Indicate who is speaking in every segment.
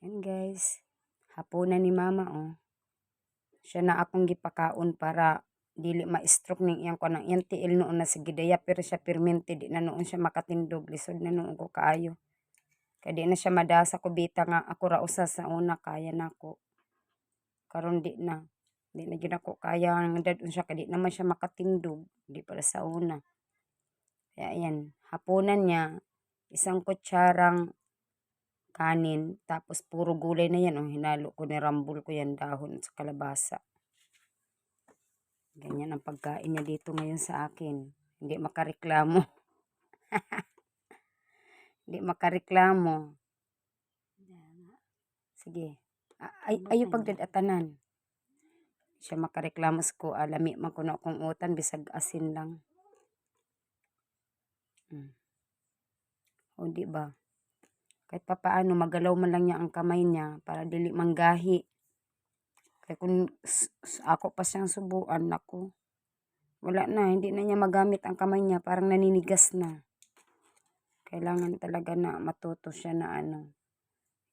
Speaker 1: Yan guys. Hapunan ni mama oh. Siya na akong gipakaon para dili ma-stroke ning iyang kanang iyang tiil noon na sige daya pero siya permente di na noon siya makatindog lisod na noon ko kaayo. Kaya di na siya madasa ko bita nga ako ra usa sa una kaya nako. Karon di na. Di na gyud ako kaya nga dadun siya kaya di naman siya makatindog. Di para sa una. Kaya ayan, hapunan niya isang kutsarang kanin tapos puro gulay na yan oh hinalo ko ni rambol ko yan dahon sa kalabasa. Ganyan ang pagkain niya dito ngayon sa akin. Hindi makareklamo. Hindi makareklamo. Sige. Ay, ayo pagdadatanan. Siya makareklamo ko. Alami man ko na akong utan. Bisag asin lang. Hmm. O, di ba? Kahit papaano, magalaw man lang niya ang kamay niya para dili manggahi. Kaya kung ako pa siyang subuan, ako, wala na, hindi na niya magamit ang kamay niya, parang naninigas na. Kailangan talaga na matuto siya na ano.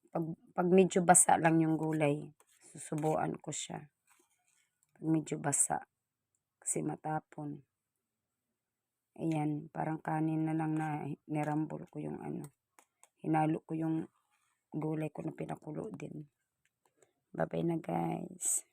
Speaker 1: Pag, pag medyo basa lang yung gulay, susubuan ko siya. Pag medyo basa, kasi matapon. Ayan, parang kanin na lang na nirambol ko yung ano. Hinalo ko yung gulay ko na pinakulo din. Bye-bye na guys.